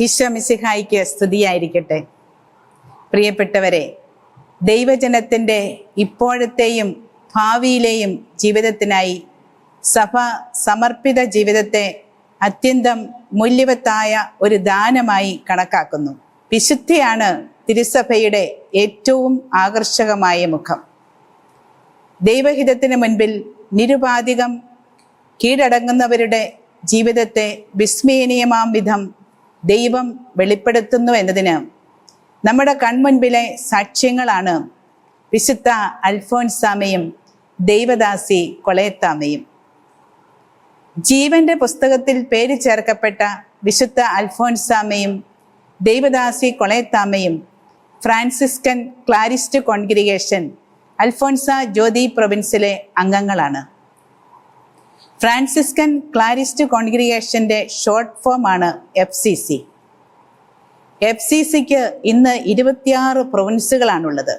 ഈശോ മിശിഹായിക്ക് സ്തുതിയായിരിക്കട്ടെ. പ്രിയപ്പെട്ടവരെ ദൈവജനത്തിന്റെ ഇപ്പോഴത്തെയും ഭാവിയിലെയും ജീവിതത്തിനായി സഭ സമർപ്പിത ജീവിതത്തെ അത്യന്തം മൂല്യവത്തായ ഒരു ദാനമായി കണക്കാക്കുന്നു. വിശുദ്ധിയാണ് തിരുസഭയുടെ ഏറ്റവും ആകർഷകമായ മുഖം. ദൈവഹിതത്തിന് മുൻപിൽ നിരുപാധികം കീഴടങ്ങുന്നവരുടെ ജീവിതത്തെ വിസ്മയനീയമാം വിധം ദൈവം വെളിപ്പെടുത്തുന്നു എന്നതിന് നമ്മുടെ കൺമുൻപിലെ സാക്ഷ്യങ്ങളാണ് വിശുദ്ധ അൽഫോൻസാമയും ദൈവദാസി കൊളയത്താമയും. ജീവന്റെ പുസ്തകത്തിൽ പേര് ചേർക്കപ്പെട്ട വിശുദ്ധ അൽഫോൻസാമയും ദൈവദാസി കൊളയത്താമയും Franciscan Clarist Congregation Alphonsa Jyothi പ്രൊവിൻസിലെ അംഗങ്ങളാണ്. ഫ്രാൻസിസ്കൻ ക്ലാരിസ്റ്റ് കോൺഗ്രിഗേഷന്റെ ഷോർട്ട് ഫോം ആണ് F C C. F C സിക്ക് ഇന്ന് ഇരുപത്തിയാറ് പ്രൊവിൻസുകളാണുള്ളത്.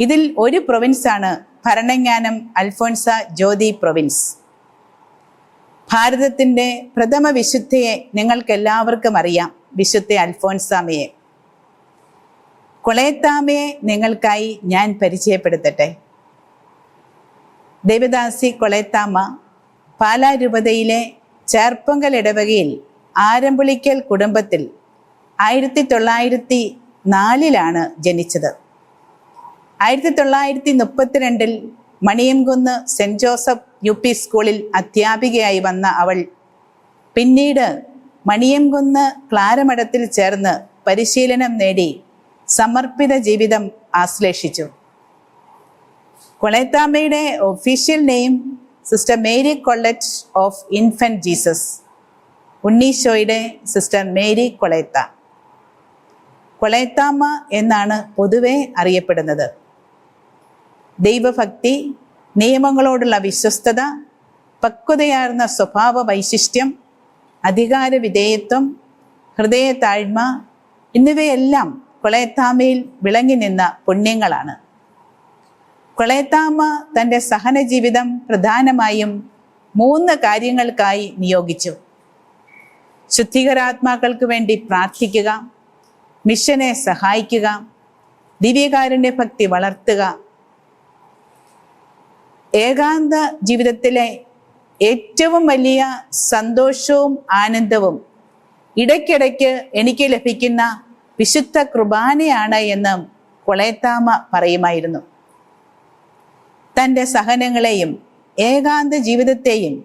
ഇതിൽ ഒരു പ്രൊവിൻസാണ് ഭരണങ്ങാനം അൽഫോൻസ ജ്യോതി പ്രൊവിൻസ്. ഭാരതത്തിന്റെ പ്രഥമ വിശുദ്ധയെ നിങ്ങൾക്കെല്ലാവർക്കും അറിയാം വിശുദ്ധ അൽഫോൻസാമയെ. കൊളയത്താമയെ നിങ്ങൾക്കായി ഞാൻ പരിചയപ്പെടുത്തട്ടെ. ദേവദാസി കൊളയത്താമ്മ പാലാരൂപതയിലെ ചേർപ്പങ്കൽ ഇടവകയിൽ ആരമ്പുളിക്കൽ കുടുംബത്തിൽ ആയിരത്തി തൊള്ളായിരത്തി നാലിലാണ് ജനിച്ചത്. ആയിരത്തി തൊള്ളായിരത്തി മുപ്പത്തിരണ്ടിൽ Maniyamkunnu Saint Joseph U P സ്കൂളിൽ അധ്യാപികയായി വന്ന അവൾ പിന്നീട് മണിയംകുന്ന് ക്ലാരമഠത്തിൽ ചേർന്ന് പരിശീലനം നേടി സമർപ്പിത ജീവിതം ആശ്ലേഷിച്ചു. കൊളയത്താമ്മയുടെ official name sister Mary Colette of Infant Jesus ഉണ്ണീശോയുടെ sister Mary കൊളയത്ത Kolayathamma എന്നാണ് പൊതുവെ അറിയപ്പെടുന്നത്. ദൈവഭക്തി നിയമങ്ങളോടുള്ള വിശ്വസ്തത പക്വതയാർന്ന സ്വഭാവ വൈശിഷ്ട്യം അധികാര വിധേയത്വം ഹൃദയ താഴ്മ എന്നിവയെല്ലാം കൊളയത്താമയിൽ വിളങ്ങി നിന്ന പുണ്യങ്ങളാണ്. കൊളയത്താമ്മ തന്റെ സഹന ജീവിതം പ്രധാനമായും മൂന്ന് കാര്യങ്ങൾക്കായി നിയോഗിച്ചു. ശുദ്ധീകരാത്മാക്കൾക്ക് വേണ്ടി പ്രാർത്ഥിക്കുക മിഷനെ സഹായിക്കുക ദിവ്യകാരുണ്യ ഭക്തി വളർത്തുക. ഏകാന്ത ജീവിതത്തിലെ ഏറ്റവും വലിയ സന്തോഷവും ആനന്ദവും ഇടയ്ക്കിടയ്ക്ക് എനിക്ക് ലഭിക്കുന്ന വിശുദ്ധ കുർബാനയാണ് എന്ന് കൊളയത്താമ പറയുമായിരുന്നു. തന്റെ സഹനങ്ങളെയും ഏകാന്ത ജീവിതത്തെയും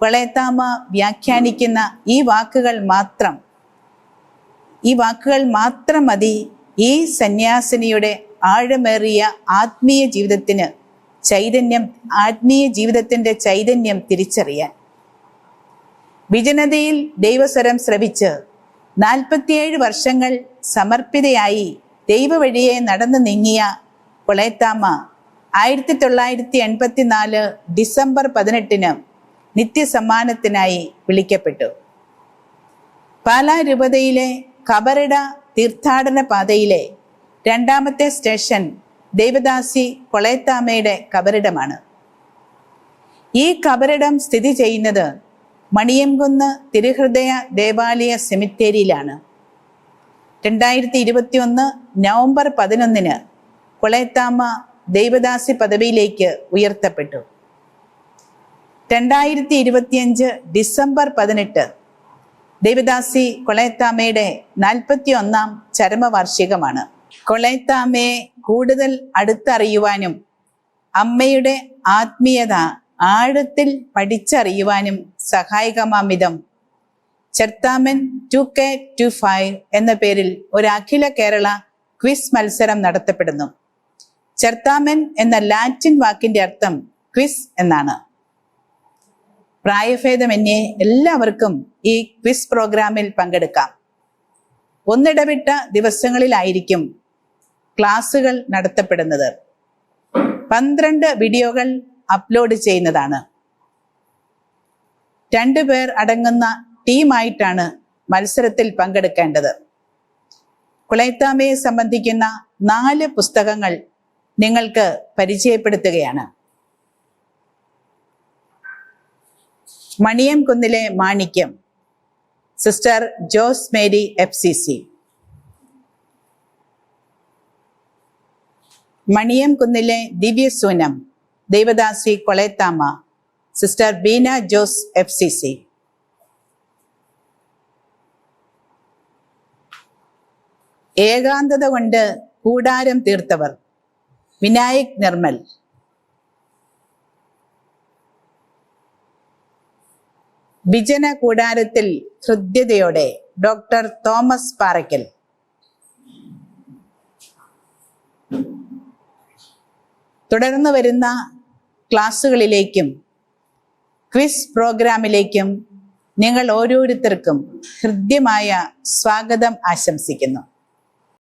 കൊളയത്താമ വ്യാഖ്യാനിക്കുന്ന ഈ വാക്കുകൾ മാത്രം ഈ വാക്കുകൾ മാത്രം മതി ഈ സന്യാസിനിയുടെ ആഴമേറിയ ആത്മീയ ജീവിതത്തിന് ചൈതന്യം ആത്മീയ ജീവിതത്തിന്റെ ചൈതന്യം തിരിച്ചറിയാൻ. വിജനതയിൽ ദൈവസ്വരം ശ്രവിച്ച് നാൽപ്പത്തിയേഴ് വർഷങ്ങൾ സമർപ്പിതയായി ദൈവവഴിയെ നടന്നു നീങ്ങിയ കൊളയത്താമ്മ ആയിരത്തി തൊള്ളായിരത്തി എൺപത്തി നാല് ഡിസംബർ പതിനെട്ടിന് നിത്യസമ്മാനത്തിനായി വിളിക്കപ്പെട്ടു. പാലാ രൂപതയിലെ കബറിട തീർത്ഥാടന പാതയിലെ രണ്ടാമത്തെ സ്റ്റേഷൻ ദേവദാസി കൊളയത്താമയുടെ കബറിടമാണ്. ഈ കബറിടം സ്ഥിതി ചെയ്യുന്നത് മണിയംകുന്ന് തിരുഹൃദയ ദേവാലയ സെമിത്തേരിയിലാണ്. രണ്ടായിരത്തി ഇരുപത്തിയൊന്ന് നവംബർ പതിനൊന്നിന് കൊളയത്താമ്മ ദൈവദാസി പദവിയിലേക്ക് ഉയർത്തപ്പെട്ടു. രണ്ടായിരത്തി ഇരുപത്തിയഞ്ച് ഡിസംബർ പതിനെട്ട് ദേവദാസി കൊളയത്താമ്മയുടെ നാൽപ്പത്തി ഒന്നാം ചരമവാർഷികമാണ്. കൊളയത്താമ്മയെ കൂടുതൽ അടുത്തറിയുവാനും അമ്മയുടെ ആത്മീയത ആഴത്തിൽ പഠിച്ചറിയുവാനും സഹായകമാമിതം. ചെർത്താമൻ ടു കെ ടു ഫൈവ് എന്ന പേരിൽ ഒരു അഖില കേരള ക്വിസ് മത്സരം നടത്തപ്പെടുന്നു. ചെർത്താമൻ എന്ന ലാറ്റിൻ വാക്കിന്റെ അർത്ഥം ക്വിസ് എന്നാണ്. പ്രായഭേദമന്യേ എല്ലാവർക്കും ഈ ക്വിസ് പ്രോഗ്രാമിൽ പങ്കെടുക്കാം. ഒന്നിടവിട്ട ദിവസങ്ങളിലായിരിക്കും ക്ലാസുകൾ നടത്തപ്പെടുന്നത്. പന്ത്രണ്ട് വീഡിയോകൾ അപ്ലോഡ് ചെയ്യുന്നതാണ്. രണ്ടു പേർ അടങ്ങുന്ന ടീമായിട്ടാണ് മത്സരത്തിൽ പങ്കെടുക്കേണ്ടത്. കുളയത്താമയെ സംബന്ധിക്കുന്ന നാല് പുസ്തകങ്ങൾ നിങ്ങൾക്ക് പരിചയപ്പെടുത്തുകയാണ്. മണിയം കുന്നിലെ മാണിക്യം sister Jose Mary F C C. മണിയം കുന്നിലെ ദിവ്യസൂനം devadasi Kolethama sister Beena Jose F C C. ഏകാന്തത കൊണ്ട് കൂടാരം തീർത്തവർ വിനായക് നിർമ്മൽ. വിജന കൂടാരത്തിൽ ഹൃദ്യതയോടെ ഡോക്ടർ തോമസ് പാറയ്ക്കൽ. തുടർന്ന് വരുന്ന ക്ലാസ്സുകളിലേക്കും ക്വിസ് പ്രോഗ്രാമിലേക്കും നിങ്ങൾ ഓരോരുത്തർക്കും ഹൃദ്യമായ സ്വാഗതം ആശംസിക്കുന്നു.